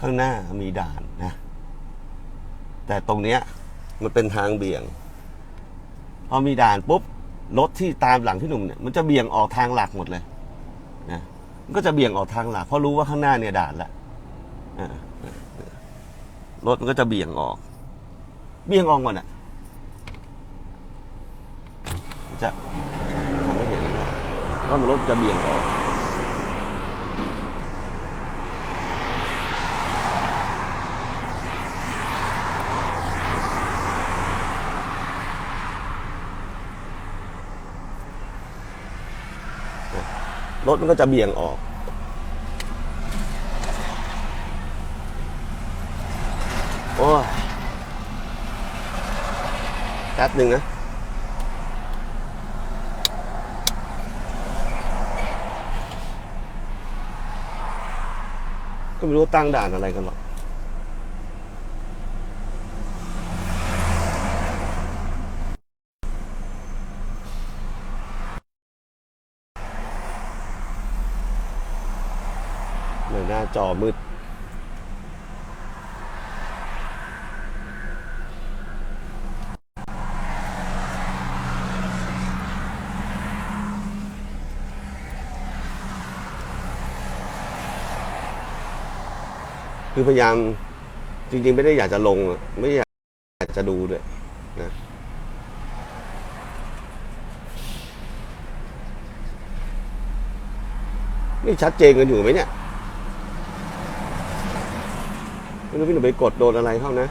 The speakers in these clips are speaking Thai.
ข้างหน้ามีด่านนะ แต่ตรงเนี้ยมันเป็นทางเบี่ยง พอมีด่านปุ๊บรถที่ตามหลังพี่หนุ่มเนี่ยมันจะเบี่ยงออกทางหลักหมดเลยนะมันก็จะเบี่ยงออกทางหลักเพราะรู้ว่าข้างหน้าเนี่ยด่านละรถมันก็จะเบี่ยงออก เบี่ยงออกหมดอะจะทำให้เห็นว่ามันรถจะเบี่ยงออก รถมันก็จะเบี่ยงออก โอ้ยแป๊บหนึ่งนะก็ไม่รู้ตั้งด่านอะไรกันหรอก หน้าจอมืด คือพยายามจริง ๆ ไม่ได้อยากจะลง ไม่อยากจะดูด้วยนะนี่ชัดเจนกันอยู่ไหมเนี่ย ไม่ รู้พี่หนุ่มไปกดโดนอะไรเข้านะ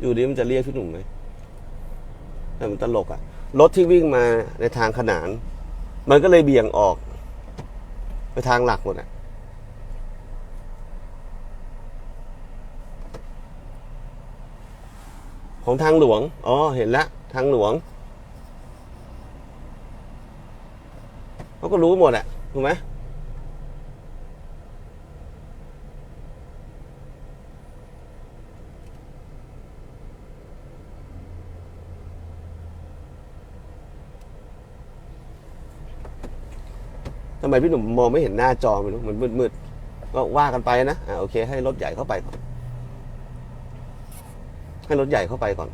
อยู่ดีมันจะเรียกพี่หนุ่มไหมแต่มันตลกอะรถที่วิ่งมาในทางขนาน มันก็เลยเบี่ยงออก ไปทางหลักหมดอะ ของทางหลวง อ๋อ เห็นแล้วทางหลวง เขาก็รู้หมดอะถูกไหมทำไมพี่หนุ่มมองไม่เห็นหน้าจอไม่รู้มันมืดๆก็ว่ากันไปนะอ่าโอเค ให้รถใหญ่เข้าไปก่อน ให้รถใหญ่เข้าไปก่อน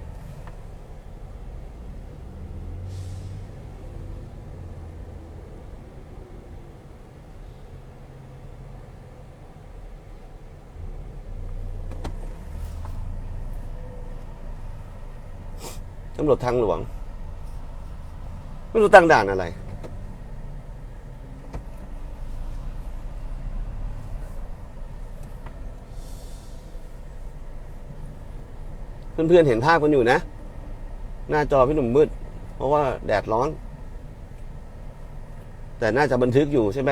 ตำรวจทางหลวง ไม่รู้ตั้งด่านอะไร เพื่อนๆเห็นภาพกันอยู่นะ หน้าจอพี่หนุ่มมืด เพราะว่าแดดร้อน แต่น่าจะบันทึกอยู่ใช่ไหม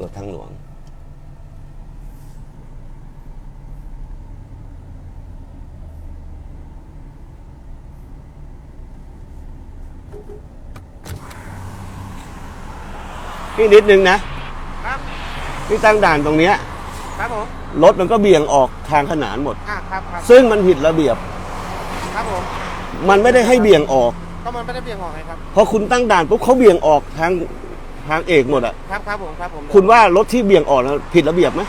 ตรวจทางหลวง พี่นิดนึงนะ ครับ พี่ตั้งด่านตรงเนี้ยครับผม รถมันก็เบี่ยงออกทางขนานหมด อ่าครับครับ ซึ่งมันผิดระเบียบ ครับผม มันไม่ได้ให้เบี่ยงออก ก็มันไม่ได้เบี่ยงออกไงครับ พอคุณตั้งด่านปุ๊บเขาเบี่ยงออกทาง ทางเอกหมดอะครับครับผมครับผมคุณว่ารถที่เบี่ยงออกนะผิดระเบียบไหม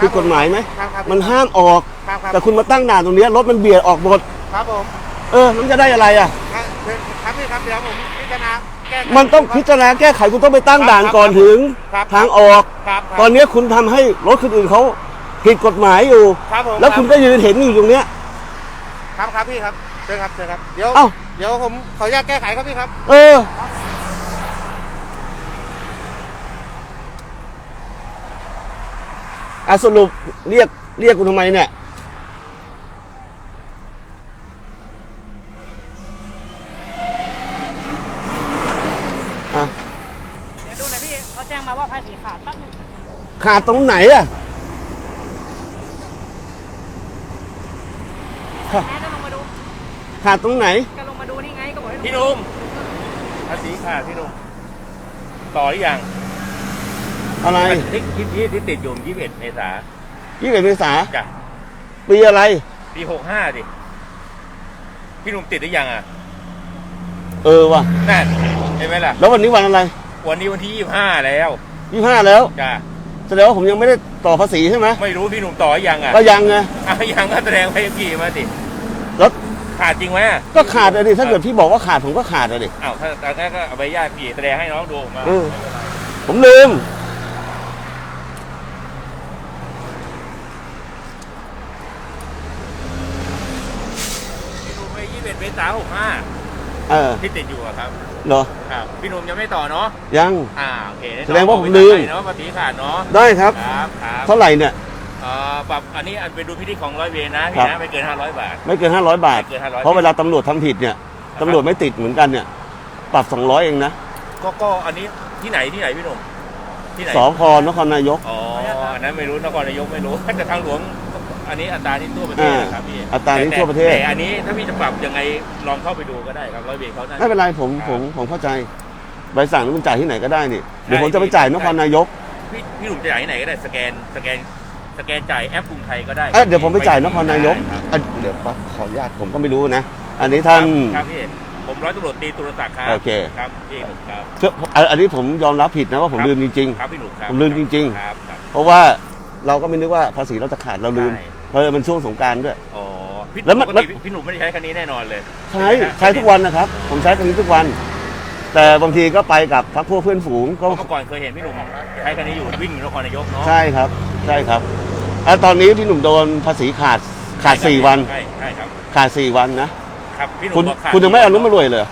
ผิดกฎหมายไหมครับครับมันห้ามออก ครับครับแต่คุณมาตั้งด่านตรงเนี้ยรถมันเบี่ยงออกหมด ครับผม เออมันจะได้อะไรอะ ครับครับพี่ครับเดี๋ยวผมพิจารณาแก้ไข มันต้องพิจารณาแก้ไขคุณต้องไปตั้งด่านก่อนถึงครับทางออก ครับครับตอนเนี้ยคุณทำให้รถคนอื่นเขาผิดกฎหมายอยู่ ครับผม แล้วคุณก็ยืนเห็นอยู่ตรงเนี้ย ครับครับพี่ครับเชิญครับเชิญครับเดี๋ยวเอ้า เดี๋ยวผมขออนุญาตแก้ไขครับพี่ครับ เออ อะสรุปเรียกเรียกกูทำไมเนี่ย อะ เดี๋ยวดูหน่อยพี่เขาแจ้งมาว่าภาษีขาดแป๊บนึงขาดตรงไหนอะแม่ก็ลงมาดูขาดตรงไหน ก็ลงมาดูนี่ไงก็บอกให้พี่หนุ่มภาษีขาดพี่หนุ่มต่อหรือยัง อะไรที่ที่ที่ที่ติดอยู่ยี่สิบเอ็ดเมษายี่สิบเมษาจ้ะปีอะไรปีหกห้าดิพี่หนุ่มติดหรือยังอะเออว่ะนั่นเห็นไหมล่ะ แล้ววันนี้วันอะไร วันนี้วันที่ยี่ห้าแล้วยี่ห้าแล้วจ้ะแสดงว่าผมยังไม่ได้ต่อภาษีใช่ไหมไม่รู้พี่หนุ่มต่อหรือยังอะก็ยังไงอะยังก็แสดงไปกี่มาสิแล้วขาดจริงไหมอะก็ขาดเลยดิถ้าเกิดพี่บอกว่าขาดผมก็ขาดเลยดิอ้าวถ้าถ้างั้นก็เอาใบญาติพี่แสดงให้น้องดูมาเออผมลืม พี่หนุ่มไปยี่สิบเอ็ดเมษาหกห้าเออที่ติดอยู่อะครับ เหรอครับ พี่หนุ่มยังไม่ต่อเนาะ ยัง อ่า โอเคแสดงว่าผมลืม เนาะภาษีขาดเนาะ ได้ครับ ครับ ครับเท่าไหร่เนี่ย เอ่อปรับ อันนี้อันเป็นดูพิธีของร้อยเวรนะครัพี่บนะไม่เกินห้าร้อยบาท ไม่เกินห้าร้อยบาท ไม่เกิน500 เพราะเวลาตำรวจทำผิดเนี่ยตำรวจไม่ติดเหมือนกันเนี่ย ปรับสองร้อยเองนะก็ก็อันนี้ที่ไหนที่ไหนพี่หนุ่มที่ไหนสพนครนายก อ๋อ อันนั้นไม่รู้นครนายกไม่รู้ แต่ทางหลวง อันนี้อัตราที่ทั่วประเทศนะครับพี่อัตราที่ทั่วประเทศแต่อันนี้ถ้าพี่จะปรับยังไงลองเข้าไปดูก็ได้ครับร้อยเวรเขานั่นไม่เป็นไรผมครับผมผมเข้าใจใบสั่งนี่มันจ่ายที่ไหนก็ได้นี่เดี๋ยวใช่ผมจะไปจ่ายนครนายกพี่พี่หนุ่มจะจ่ายที่ไหนก็ได้สแกนสแกนสแกนจ่ายแอปกรุงไทยก็ได้เอ้ยเดี๋ยวผมไปจ่ายนครนายกได้ครับอะเดี๋ยวขออนุญาตผมก็ไม่รู้นะ อันนี้ท่านครับพี่ผมร้อยตำรวจตีตุลศักดิ์ครับโอเคครับพี่หนุ่มครับเชื่ออันอันนี้ผมยอมรับผิดนะว่าผมครับลืมจริงครับพี่หนุ่มครับผมลืมจริงๆครับครับๆเพราะว่าเราก็ไม่นึกว่าภาษีเราจะขาดเราลืมใช่ เพราะมันช่วงสงกรารด้วย อ๋อพี่แล้วมันปกติพี่หนุ่มไม่ได้ใช้คันนี้แน่นอนเลยใช้ใช้ทุกวันนะครับ ผมใช้ตรงนี้ทุกวัน แต่บางทีก็ไปกับพักพวกเพื่อนฝูงก็เมื่อก่อนเคยเห็นพี่หนุ่มใช้คันนี้อยู่วิ่งอยู่นครนายกเนาะใช่ครับ ใช่ครับอะตอนนี้พี่หนุ่มโดนภาษีขาดขาดสี่วัน ใช่ใช่ครับขาดสี่วันนะครับพี่หนุ่คุณมบอกขาดคุณยังไม่อนุมารวยเลย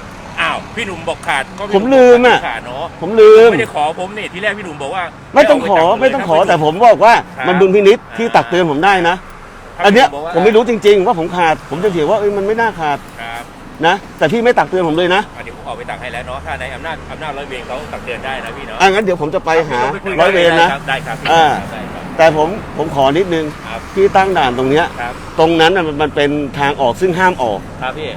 อ้าวพี่หนุ่มบอกขาดก็พี่ผมลืมอะขาดเนาะผมลืม ไม่ได้ขอผมนี่ที่แรกพี่หนุ่มบอกว่าไม่ต้องขอเาปไม่ต้องขอจับเลยแต่ผมบอกว่าครับ มันดุลพินิษอ่าที่ตักเตือนผมได้นะครับ อันเนี้ยพี่หบอกว่าผมไม่รู้จริง ๆ ว่าผมขาด ผมจะเถียงว่าเอ้ยมันไม่น่าขาดครับนะ แต่พี่ไม่ตักเตือนผมเลยนะอะเดี๋ยวผมออกไปตักให้แล้วเนาะถ้าในอำนาจอำนาจร้อยเวรเขาตักเตือนได้นะพี่เนาะอะงั้นเดี๋ยวผมจะไปหาพี่หนุ่มไปคุร้อยเวรนะ ได้ครับได้อ่าครับได้ครับ แต่ผมผมขอนิดนึงครับ พี่ตั้งด่านตรงเนี้ย ครับตรงนั้นน่ะมันมันเป็นทางออกซึ่งห้ามออก ครับพี่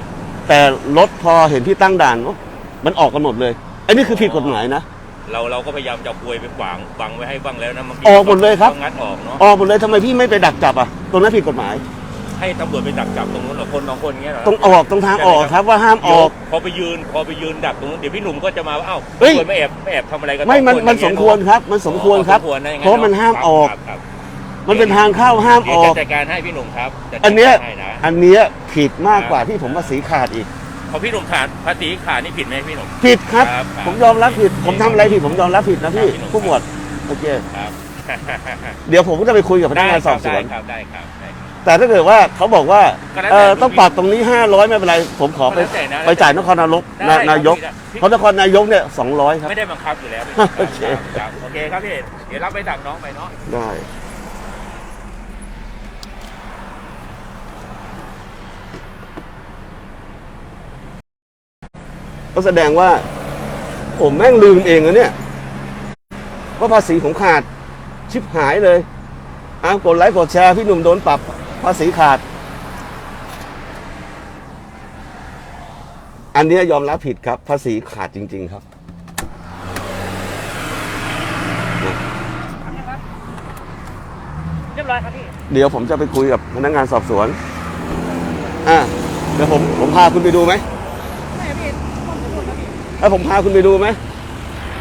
แต่รถพอเห็นพี่ตั้งด่านปุ๊บมันออกกันหมดเลย อันนี้คือผิดกฎหมายนะ เราเราก็พยายามจะเอากลวยไปขวางบังไว้ให้บ้างแล้วนะบางทีออกหมดเลยครับ ต้องงัดออกเนาะออกหมดเลยทำไมพี่ไม่ไปดักจับอะ ตรงนั้นผิดกฎหมาย ให้ตำรวจไปดักจับตรงนู้นเหรอคนสองคนเงี้ยเหรอตรงออกตรงทางออกครับว่าห้ามออก เดี๋ยวพอไปยืนพอไปยืนดักตรงนู้นเดี๋ยวพี่หนุ่มก็จะมาว่าเอ้าเฮ้ยตำรวจไม่แอบไม่แอบทำอะไรกันไม่มันสองคมันอย่าสงมเงี้ยควรครับ มันสมควรครับสมควรนะอย่งเพราะมันห้ามออกครับครับมันเป็นทางเข้าห้ามเดี๋อยวอจะกจัดการให้พี่หนุ่มครับจัดการอันเนี้ย ให้นะ อันเนี้ยผิดมากกว่าที่ผมภาษีขาดอีก พอพี่หนุ่มขาดภาษีขาดนี่ผิดไหมพี่หนุ่ม ผิดครับครับ ครับผมยอมรับผิด ผมทำอะไรผิดผมยอมรับผิดนะพี่ ครับ ผู้หมวดโอเค ครับ เดี๋ยวผมก็จะไปคุยกับพนักงานสอบสวน ได้ครับได้ครับได้ครับ แต่ถ้าเกิดว่าเขาบอกว่าก็แล้วเอแต่อต้องปรับตรงนี้ 500 ไม่เป็นไร ผมขอไปก็แล้วแต่นะไปจ่ายนครนายกได้นายกได้เพราะนครนายกเนี่ย200 ครับ ไม่ได้บังคับอยู่แล้วโอเค ครับครับโอเคครับพี่ เดี๋ยวรับไปดักน้องไปเนาะ ได้ ก็แสดงว่า ผมแม่งลืมเองนะเนี่ย ว่าภาษีผมขาดชิบหายเลยอ้าวกดไลค์กดแชร์พี่หนุ่มโดนปรับภาษีขาด อันเนี้ยยอมรับผิดครับ ภาษีขาดจริง ๆ ครับเรียบร้อยครับพี่ เดี๋ยวผมจะไปคุยกับพนักงานสอบสวน อะเดี๋ยวผมผมพาคุณไปดูไหมไม่พี่ผมจะพูดครับพี่ ให้ผมพาคุณไปดูไหม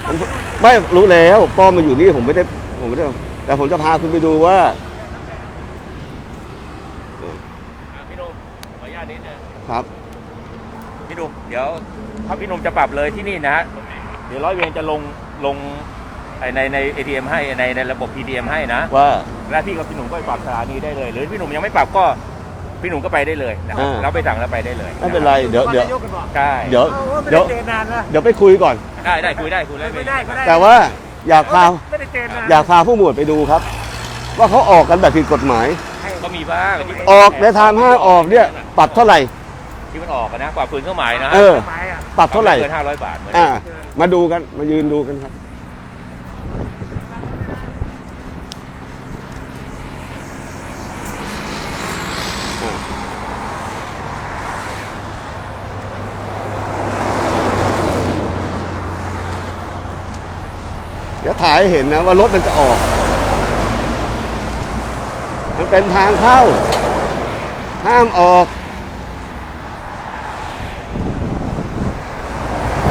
ผมไม่รู้แล้วป้อมมาอยู่นี่ผมไม่ได้ผมไม่ได้ แต่ผมจะพาคุณไปดูว่าอะพี่หนุ่มขออนุญาตนิดนึงครับ พี่หนุ่มเดี๋ยวถ้าพี่หนุ่มจะปรับเลยที่นี่นะฮะเดี๋ยวร้อยเวรจะลงลงไอ้ในใน ATM ให้ในในระบบ PDM ให้นะว่า แล้วพี่กับพี่หนุ่มก็ไปปรับสถานีได้เลย หรือพี่หนุ่มยังไม่ปรับก็ พี่หนุ่มก็ไปได้เลยนะครับอ่า เราไปสั่งแล้วไปได้เลยไม่เป็นไรเดี๋ยวเดี๋ยวายกกันบอกใช่เดี๋ยวเอาว่าไม่เดี๋ยวได้เจอนานนะเดี๋ยวไปคุยก่อน ได้ได้คุยได้คุยได้ไม่ได้ก็ได้แต่ว่าอยากพาไม่ได้เจอนานอยากพาผู้หมวดไปดูครับ ว่าเขาออกกันแบบผิดกฎหมายใครก็มีบ้างที่มันออกในทางห้ามออกเนี่ยปรับเท่าไหร่ ที่มันออกอะนะกว่าฝืนเครื่องหมายนะเออไม้อะปรับเท่าไหร่ เกินห้าร้อยบาทเหมือนอ่า มาดูกันมายืนดูกันครับ อ่าเดี๋ยวถ่าย ให้เห็นนะว่ารถมันจะออก มันเป็นทางเข้า ห้ามออก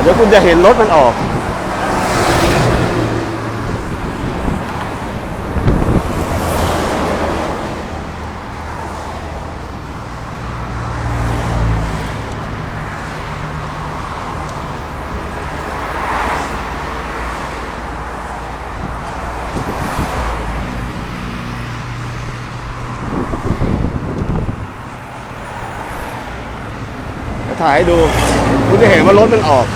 เดี๋ยวคุณจะเห็นรถมันออกายให้ดู คุณจะเห็นว่ารถมันออก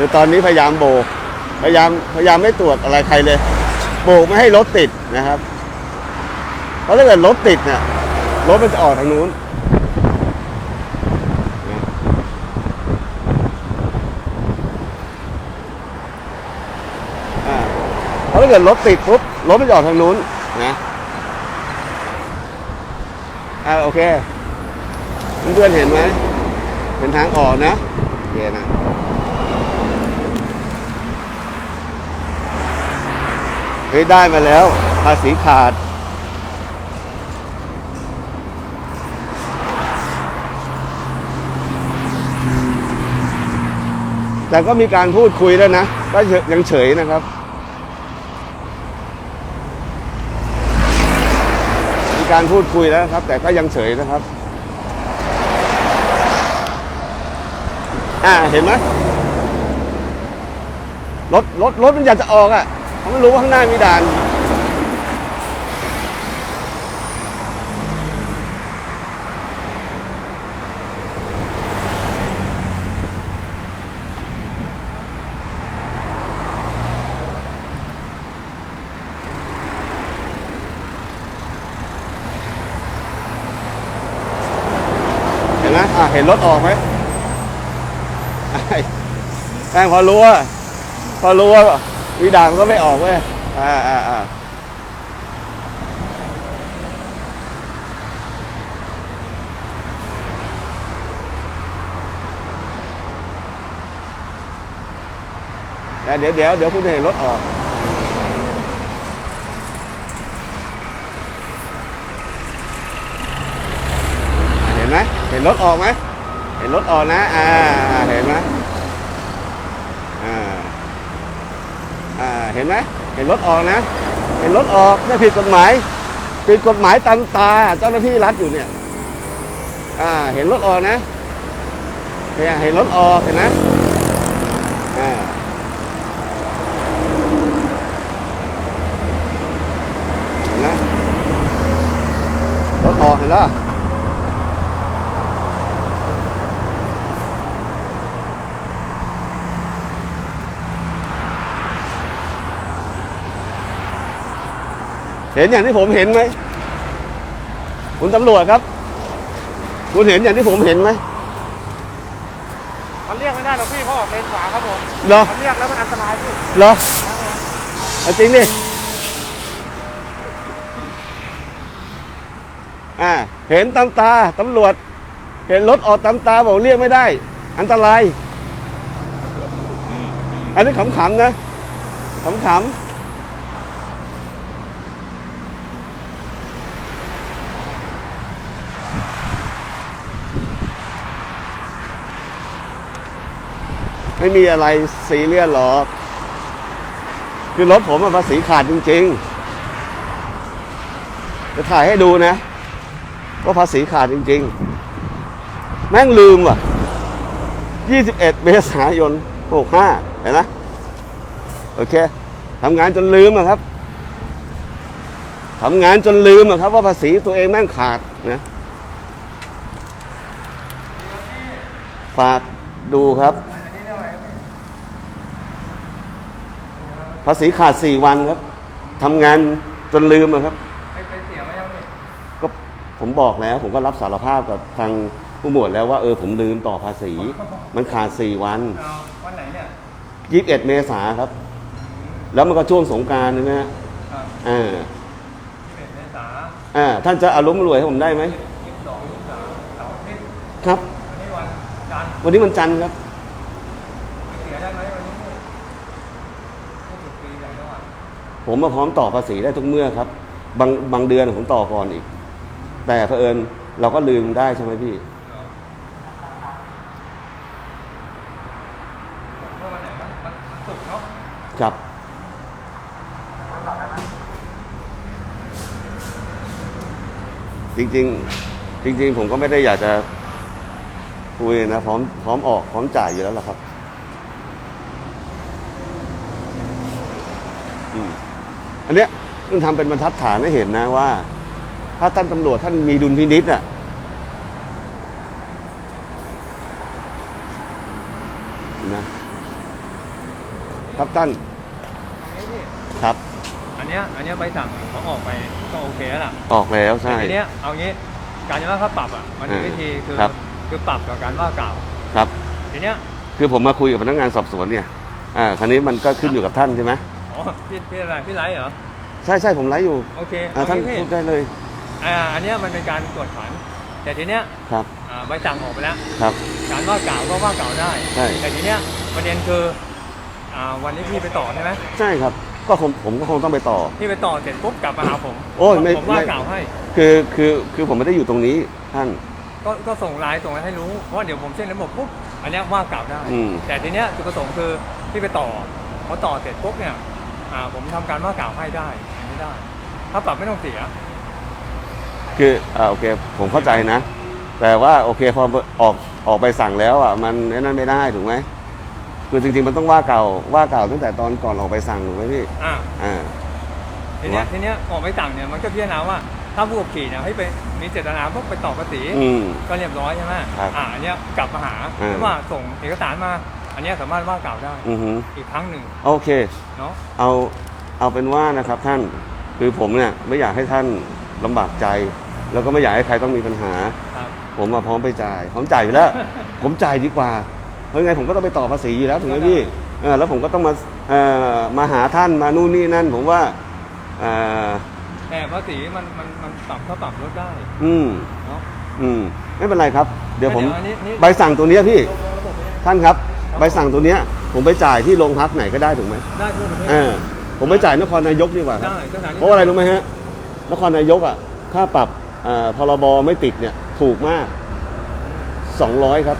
คือตอนนี้พยายามโบก พยายามพยายามไม่ตรวจอะไรใครเลย โบกไม่ให้รถติดนะครับ เพราะถ้าเกิดรถติดเนี่ยรถมันจะออกทางนู้นนะอ่าเพราะถ้าเกิดรถติดปุ๊บรถมันจะออกทางนู้นนะอ่าโอเคเพื่อนๆเห็นไหมเป็นทางออกนะโอเคนะเฮ้ยได้มาแล้วภาษีขาด แต่ก็มีการพูดคุยแล้วนะ ก็ยังเฉยนะครับ มีการพูดคุยแล้วครับ แต่ก็ยังเฉยนะครับ อ่าเห็นไหมรถรถรถมันอยากจะออกอะเขาไม่รู้ว่าข้างหน้ามีด่าน เห็นไหมอะเห็นรถออกไหมไอ้แม่งพอรู้ว่าพอรู้ว่ามีดานมันก็ไม่ออกเว้ยอ่าอ่าอ่าเดี๋ยวเดี๋ยวเดี๋ยวคุณจะเห็นรถออกเห็นไหมเห็นรถออกไหม เห็นรถออกนะ อ่า เห็นไหมอ่า อ่า เห็นไหมเห็นรถออกนะ เห็นรถออกไม่ผิดกฎหมายผิดกฎหมายตามตาเจ้าหน้าที่รัฐอยู่เนี่ย อ่า เห็นรถออกนะเนี่ยเห็นรถออกเห็นไหมอ่าเห็นไหมรถออกเห็นแล้ว เห็นอย่างที่ผมเห็นไหมคุณตำรวจครับ คุณเห็นอย่างที่ผมเห็นไหมมันเรียกไม่ได้หรอกพี่เพราะออกเลนขวาครับผมเหรอมันเรียกแล้วมันอันตรายพี่เหรอเอาจริงดิอ่าเห็นตามตาตำรวจ เห็นรถออกตามตาบอกเรียกไม่ได้ อันตราย อันนี้ขำๆนะขำๆ ไม่มีอะไรสีเรียสหรอกคือรถผมภาษีขาดจริง ๆ จะถ่ายให้ดูนะว่าภาษีขาดจริง ๆ แม่งลืมว่ะ 21 เมษายน 65 เห็นไหมโอเคทำงานจนลืมอะครับทำงานจนลืมอะครับ ว่าภาษีตัวเองแม่งขาดนะฝากดูครับ ภาษีขาดสี่วันครับทำงานจนลืมอะครับก็ผมบอกแล้ว ผมก็รับสารภาพกับทางผู้หมวดแล้วว่าเออผมลืมต่อภาษี มันขาดสี่วันวันไหนเนี่ยยี่สิบเอ็ดเมษาครับ แล้วมันก็ช่วงสงกรารใช่ไหมฮะครับอ่า21เมษาอ่าท่านจะอารมณ์รวยให้ผมได้ไหม22 23เสาร์อาทิตย์ครับ วันนี้วันจันทร์วันนี้มันจันทร์ครับ เสียได้ไหมวันนี้ไม่สุดปีใหญ่แล้วอะ ผมมาพร้อมต่อภาษีได้ทุกเมื่อครับ บางบางเดือนผมต่อก่อนอีก แต่เผอิญเราก็ลืมได้ใช่ไหมพี่ครับจริงๆ จริง ๆ ผมก็ไม่ได้อยากจะคุยนะพร้อมพร้อมออกพร้อมจ่ายอยู่แล้วล่ะครับอืม อันเนี้ยต้องทำเป็นบรรทัดฐานให้เห็นนะว่า ถ้าท่านตำรวจท่านมีดุลพินิษอะนะครับท่านอันนี้พี่ครับ อันเนี้ยอันเนี้ยใบสั่งเขาออกไปก็โอเคแล้วล่ะออกแล้วใช่แต่ทีเนี้ยเอางี้การจะว่าเขาปรับอะมันมีอ่าวิธีคือครับคือปรับกับการว่ากล่าวครับทีเนี้ยคือผมมาคุยกับพนักงานสอบสวนเนี่ยอ่าคราวนี้มันก็ขึ้นอยู่กับท่านใช่ไหม อ๋อพี่พี่อะไรพี่ไลท์เหรอ ใช่ใช่ผมไลฟ์อยู่โอเคอ่าเอาท่านงี้พี่พูดได้เลยอ่าอันเนี้ยมันเป็นการตรวจขัน แต่ทีเนี้ยครับอ่าใบสั่งออกไปแล้วครับ การว่ากล่าวก็ว่ากล่าวได้ ใช่ แต่ทีเนี้ยประเด็นคืออ่าวันนี้พี่ไปต่อใช่ไหมใช่ครับ ก็คงผมก็คงต้องไปต่อ พี่ไปต่อเสร็จปุ๊บกลับมาหาผมโอ้ยไม่ผมว่าไม่ กล่าวให้ คือคือคือผมไม่ได้อยู่ตรงนี้ท่าน ก็ก็ส่งไลน์ส่งอะไรให้รู้เพราะว่าเดี๋ยวผมเส้นระบบปุ๊บอันเนี้ยว่ากล่าวได้ อืม แต่ทีเนี้ยจุดประสงค์คือพี่ไปต่อพอต่อเสร็จปุ๊บเนี่ย อ่าผมทำการว่ากล่าวให้ได้อันนี้ได้ ถ้าปรับไม่ต้องเสีย คืออ่าโอเค ผมเข้าใจนะ แต่ว่าโอเคพอออกออกไปสั่งแล้วอะมันนั่นไม่ได้ถูกไหมคือจริง ๆ มันต้องว่ากล่าวว่ากล่าวตั้งแต่ตอนก่อนออกไปสั่งถูกไหมพี่อ่า อ่า ทีเนี้ยว่าทีเนี้ยออกไปสั่งเนี่ยมันก็พิจารณาว่าถ้าผู้ขับขี่เนี่ยให้ไปมีเจตนาปุ๊บไปต่อภาษีอืม ก็เรียบร้อยใช่ไหมครับอ่าอันเนี้ยกลับมาหาอืม หรือว่าส่งเอกสารมา อันเนี้ยสามารถว่ากล่าวได้อือหืออีกครั้งหนึ่งโอเค เนาะเอาเอาเป็นว่านะครับท่านคือผมเนี่ยไม่อยากให้ท่านลำบากใจ แล้วก็ไม่อยากให้ใครต้องมีปัญหา ครับผมมาพร้อมไปจ่ายพร้อมจ่ายอยู่แล้ว ผมจ่ายดีกว่า เพราะไงผมก็ต้องไปต่อภาษีอยู่แล้วถูกไหมพี่เออแล้วผมก็ต้องมาเอ่อมาหาท่านมานู่นนี่นั่น ผมว่าเอ่อแต่ภาษีมันมันมันปรับเขาปรับลดได้อืมเนาะ อืมไม่เป็นไรครับ เดี๋ยวผมอันนี้นี่ ใบสั่งตัวเนี้ยพี่ลงระบบไปเนี่ยท่านครับ ใบสั่งตัวเนี้ยผมไปจ่ายที่โรงพักไหนก็ได้ถูกไหมได้ทั่วประเทศ เออผมไปจ่ายนครนายกดีกว่าครับได้ก็ได้เพราะอะไรรู้ไหมฮะนครนายกอะค่าปรับเอ่อพรบไม่ติดเนี่ยถูกมาก 200 ครับ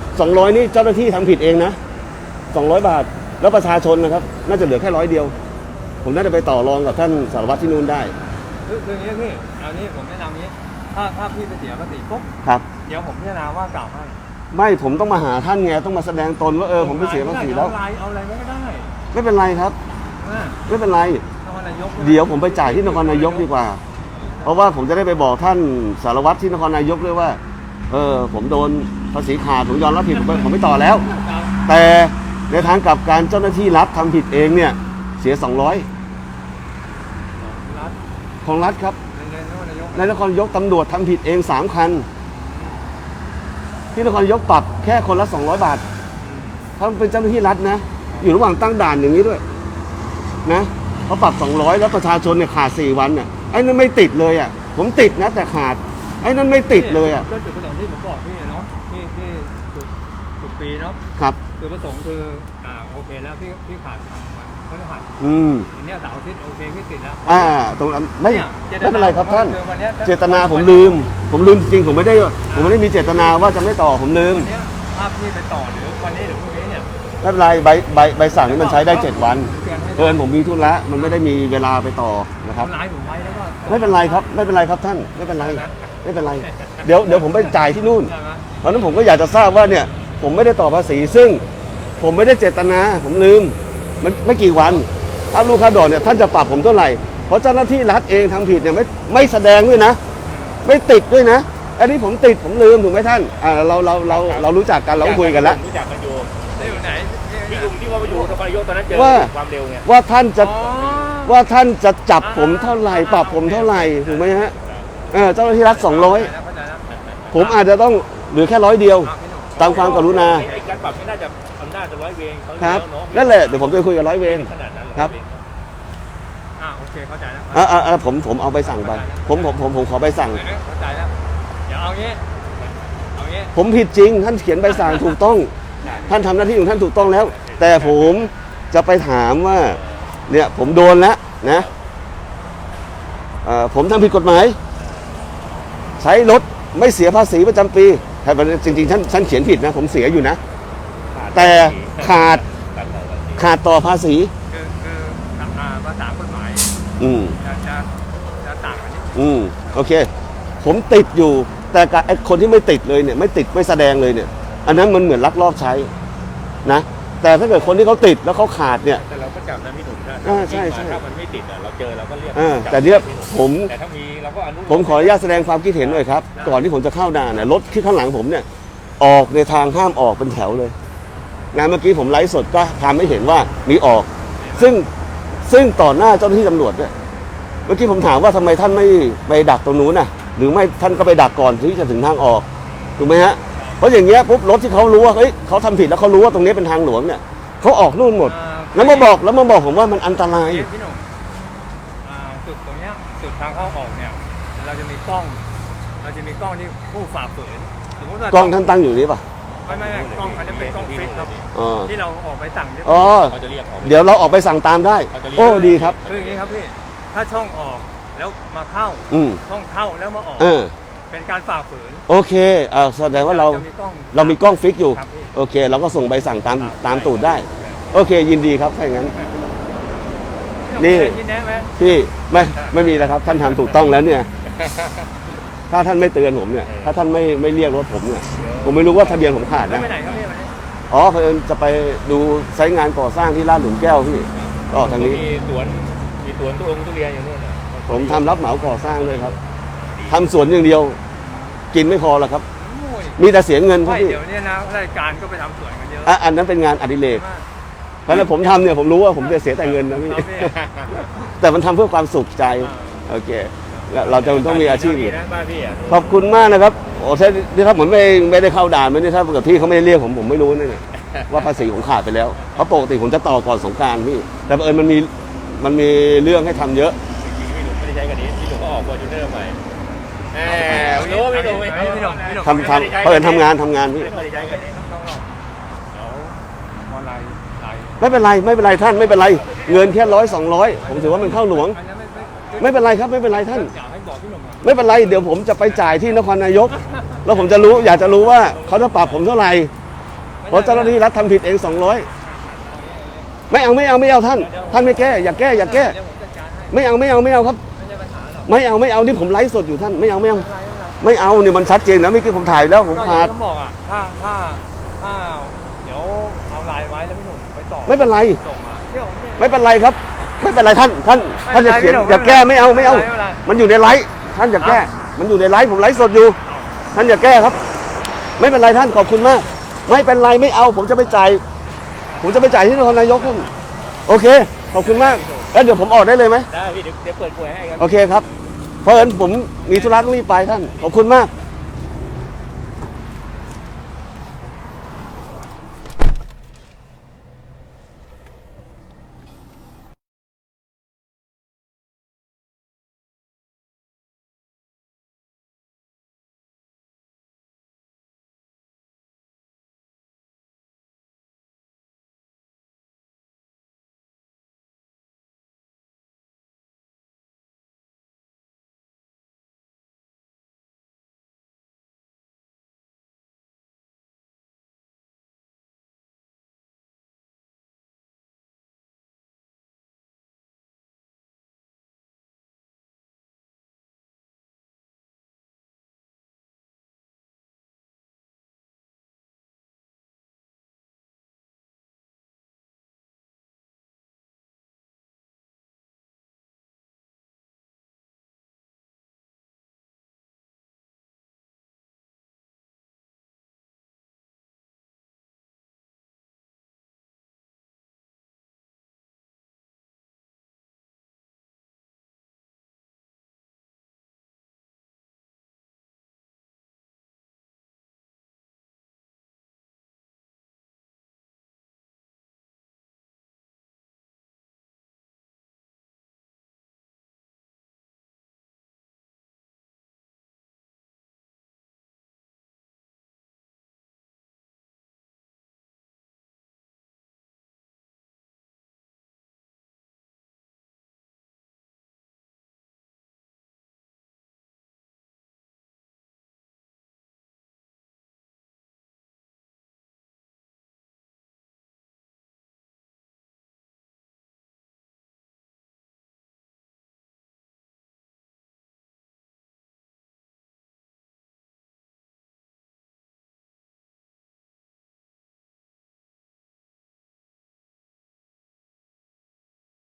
200 นี่เจ้าหน้าที่ทำผิดเองนะ 200 บาทแล้วประชาชนนะครับ น่าจะเหลือแค่ร้อยเดียว ผมน่าจะไปต่อรองกับท่านสารวัตรที่นู่นได้คือคืออย่างนี้พี่เอานี้ผมแนะนำนี้ ถ้าถ้าพี่ไปเสียภาษีปุ๊บ ครับ เดี๋ยวผมพิจารณาว่ากล่าวให้ ไม่ผมต้องมาหาท่านไงต้องมาแสดงตนว่าเออผมไปเสียภาษีแล้วเอาอะไรเอาอะไรไม่ก็ได้ไม่เป็นไรครับอ่าไม่เป็นไร นครนายกเดี๋ยวผมไปจ่ายที่นครนายกดีกว่า เพราะว่าผมจะได้ไปบอกท่านสารวัตรที่นครนายกด้วยว่า เออ ผมโดนภาษีขาดผมยอมรับผิดผมผมไม่ต่อแล้ว ครับแต่ในทางกลับการเจ้าหน้าที่รัฐทำผิดเองเนี่ย เสีย 200 รัฐของรัฐครับเดินนครนายกในนครนายกตำรวจทำผิดเอง 3 คัน ที่นครนายกปรับแค่คนละ 200 บาทถ้าเป็นเจ้าหน้าที่รัฐนะ อยู่ระหว่างตั้งด่านอย่างนี้ด้วย นะเขาปรับ 200 แล้วประชาชนเนี่ยขาด 4 วันเนี่ยไอ้นั่นไม่ติดเลยอะ ผมติดนะแต่ขาด ไอ้นั่นไม่ติดเลยอะ ก็จุดประสงค์ที่ผมบอกพี่เนาะที่ที่สุดสุดปีเนาะครับ จุดประสงค์คืออ่าโอเคแล้วพี่พี่ขาดวัน พฤหัสอืมทีเนี้ยเสาร์อาทิตย์โอเคพี่ติดแล้ว อ่าตรงนั้นไม่เนี่ยจตไม่เป็นไรครับท่านคือวันนี้ย เจตนาผมลืม ผมลืมจริงๆผมไม่ได้ ผมไม่ได้มีเจตนาว่าจะไม่ต่อผมลืมวันเนี้ยถ้าพี่ไปต่อหรือวันนี้หรือพรุ่งนี้เนี่ยไม่เป็นไรใบใบใบสั่งนี่มันใช้ได้7วันเตือนให้เอิญผมมีธุระมันไม่ได้มีเวลาไปต่อนะครับ ทำร้ายผมไว้แล้วก็ไม่เป็นไรครับ ไม่เป็นไรครับท่าน ไม่เป็นไร ไม่เป็นไร เดี๋ยวเดี๋ยวผมไปจ่ายที่นู่น ใช่ไหมเพราะฉะนั้นผมก็อยากจะทราบว่าเนี่ย ผมไม่ได้ต่อภาษีซึ่ง ผมไม่ได้เจตนา ผมลืม มันไม่กี่วัน ถ้าลูกค้าดอกเนี่ยท่านจะปรับผมเท่าไหร่ เพราะเจ้าหน้าที่รัฐเองทำผิดเนี่ยไม่ไม่แสดงด้วยนะ ไม่ติดด้วยนะ อันนี้ผมติดผมลืมถูกไหมท่านอ่าเราเราเราเรารู้จักกันเราก็คุยกันแล้วรู้จักกันอยู่ได้อยู่ไหนพี่ลุงที่ว่ามาอยู่นครนายกตอนนั้นเจอว่าความเร็วไงว่าท่านจะอ๋อว่าท่านจะจับผมเท่าไหร่ปรับผมเท่าไหร่ถูกไหมฮะเออเจ้าหน้าที่รัฐสองร้อยเข้าใจแล้วผมอาจจะต้องเหลือแค่ร้อยเดียวอะพี่หนุ่มตามความกรุณาไอ้การปรับไม่น่าจะอำนาจจะร้อยเวรเขาครับแล้วเนาะนั่นแหละเดี๋ยวผมจะคุยกับร้อยเวร ขนาดนั้นหอครับอ่าโอเคเข้าใจแล้วอ่าอ่าอ่าผมผมเอาไปสั่งไปผมผมผมผมขอไปสั่ง เข้าใจแล้วเดี๋ยวเอางี้เอางี้ผมผิดจริง ท่านเขียนใบสั่งถูกต้อง ท่านทำหน้าที่ของท่านถูกต้องแล้ว แต่ผมจะไปถามว่า เนี่ยผมโดนแล้วนะเอ่อผมทำผิดกฎหมาย ใช้รถไม่เสียภาษีประจำปีแต่จริงๆท่านท่านเขียนผิดนะ ผมเสียอยู่นะ แต่ขาดขาดต่อภาษีคือคืออ่าภาษากฎหมายอืมจะจะจะต่างกันนิดอืมโอเค ผมติดอยู่ แต่กับไอ้คนที่ไม่ติดเลยเนี่ย ไม่ติดไม่แสดงเลยเนี่ย อันนั้นมันเหมือนลักลอบใช้นะ แต่ถ้าเกิดคนที่เขาติดแล้วเขาขาดเนี่ย แต่เราก็จับนะพี่หนุ่มถ้าอ่าใช่ใช่ ถ้ามันไม่ติดอะเราเจอเราก็เรียกอ่าจับแต่เนี้ยผม แต่ถ้ามีเราก็อนุโลผมขออนุญาตแสดงความคิดเห็นหน่อยครับ ก่อนที่ผมจะเข้าด่านเนี่ยรถที่ข้างหลังผมเนี่ย ออกในทางห้ามออกเป็นแถวเลย นะเมื่อกี้ผมไลฟ์สดก็ทำให้เห็นว่ามีออก ซึ่งซึ่งต่อหน้าเจ้าหน้าที่ตำรวจด้วยเมื่อกี้ผมถามว่าทำไมท่านไม่ไปดักตรงนู้นน่ะ หรือไม่ท่านก็ไปดักก่อนที่จะถึงทางออกถูกไหมฮะเพราะอย่างเงี้ยปุ๊บรถที่เขารู้ว่าเฮ้ยเขาทำผิดแล้วเขารู้ว่าตรงนี้เป็นทางหลวงเนี่ยเขาออกนู่นหมดอ่าแล้วมาบอกแล้วมาบอกผมว่ามันอันตรายพี่พี่หนุ่มอ่าจุดตรงเนี้ยจุดทางเข้าออกเนี่ยเราจะมีกล้อง เราจะมีกล้องที่ผู้ฝ่าฝืนสมมติว่ากล้องท่านตั้งอยู่นี่ป่ะ ไม่ไม่ไม่กล้องอันนี้เป็นกล้องฟิตครับอ๋อที่เราออกไปสั่งเนี่ยอ๋อเขาจะเรียกออก เดี๋ยวเราออกไปสั่งตามได้ โอ้ดีครับ คืออย่างนี้ครับพี่ถ้าช่องออกแล้วมาเข้าอืม ช่องเข้าแล้วมาออก เออเป็นการฝ่าฝืน โอเคอ่าแสดงว่าเราจะมีกล้องเรามีกล้องฟิกอยู่ ครับพี่ โอเค เราก็ส่งใบสั่งตามตามตูดได้ โอเค ยินดีครับถ้าอย่างนั้น นี่พี่แนะไหมพี่ไม่ไม่มีแล้วครับ ท่านทำถูกต้องแล้วเนี่ย ถ้าท่านไม่เตือนผมเนี่ย ถ้าท่านไม่ไม่เรียกรถผมเนี่ย ผมไม่รู้ว่าทะเบียนผมขาดแล้วนะ ไปไหนครับพี่วันนี้อ๋อเพิ่นจะไปดูไซต์งานก่อสร้างที่ลาดหลุมแก้วพี่ก็ทางนี้ มีสวน มีสวนตุงทุเรียนอยู่นู่นน่ะผมทำรับเหมาก่อสร้างด้วยครับทำสวนอย่างเดียว กินไม่พอหรอกครับ โอ้ยมีแต่เสียเงินครับไม่พี่เดี๋ยวเนี้นะราชการก็ไปทำสวนกันเยอะอะอันนั้นเป็นงานอดิเรกมากเพราะฉะนั้นผมทำเนี่ยผมรู้ว่าผมจะเสียแต่เงินนะพี่ ครับพี่ แต่มันทำเพื่อความสุขใจ โอเคแล้วเราจะต้องมีอาชีพอีกนะบ้านพี่อะขอบคุณมากนะครับโอ้ถ้านี่ถ้าผมไม่ไม่ได้เข้าด่านไม่ได้ถ้าเกิดพี่เขาไม่ได้เรียกผมผมไม่รู้เนี่ยว่าภาษีผมขาดไปแล้วเพราะปกติผมจะต่อก่อนสงกรารพี่ แต่บังเอิญมันมีมันมีเรื่องให้ทำเยอะจริงๆพี่หนุ่มไม่ได้ใช้กันนี้พี่หนุ่มก็ออกฟอร์จูเนอร์ใหม่แหมพี่หนุ่มพี่หนุ่มพี่หนุ่มพี่หนุ่มทำทำเพราะเอิญทำงานทำงานพี่ไม่ได้ใช้กันนี้ต้องรอเดี๋ยวออนไลน์ไลน์ไม่เป็นไรไม่เป็นไรท่านไม่เป็นไร เงินแค่ร้อยสองร้อยผมถือว่ามันเข้าหลวงอันนั้นไม่ไม่ไม่เป็นไรครับไม่เป็นไรท่าน ไม่เป็นไรเดี๋ยวผมจะไปจ่ายที่นครนายก แล้วผมจะรู้อยากจะรู้ว่าเขาจะปรับผมเท่าไหร่เพราะเจ้าหน้าที่รัฐทำผิดเอง 200 ไม่เอาไม่เอาไม่เอาท่าน ท่านไม่แก้อย่าแก้อย่าแก้เดี๋ยวผมจัดการให้ไม่เอาไม่เอาไม่เอาครับไม่ใช่ปัญหาหรอกไม่เอาไม่เอานี่ผมไลฟ์สดอยู่ท่านไม่เอาไม่เอาอะไรอะไรไม่เอาเนี่ยมันชัดเจนนะเมื่อกี้ผมถ่ายแล้วผมก็อขาย่างดที่ผมบอกอะถ้าถ้าถ้าเดี๋ยวเอาไลน์ไว้แล้วพี่หนุ่มไปต่อไม่เป็นไรส่งมาเที่ยวผมเนี่ยไม่เป็นไรครับ ไม่เป็นไรท่านท่านท่านจะเขียนไม่เป็นไรอย่าแก้ไม่เอาไม่เอาไม่เป็นไรมันอยู่ในไลฟ์ ท่านอย่าแก้ มันอยู่ในไลฟ์ผมไลฟ์สดอยู่ ท่านอย่าแก้ครับ ไม่เป็นไรท่านขอบคุณมาก ไม่เป็นไรไม่เอา ผมจะไปจ่าย ผมจะไปจ่ายที่นครนายกท่านโอเค ขอบคุณมากแล้วเดี๋ยวผมออกได้เลยไหมได้พี่เดี๋ยวเดี๋ยวเปิดกลวยให้ครับ โอเคครับ เพราะเอิญผมมีธุระต้องรีบไปท่าน ขอบคุณมาก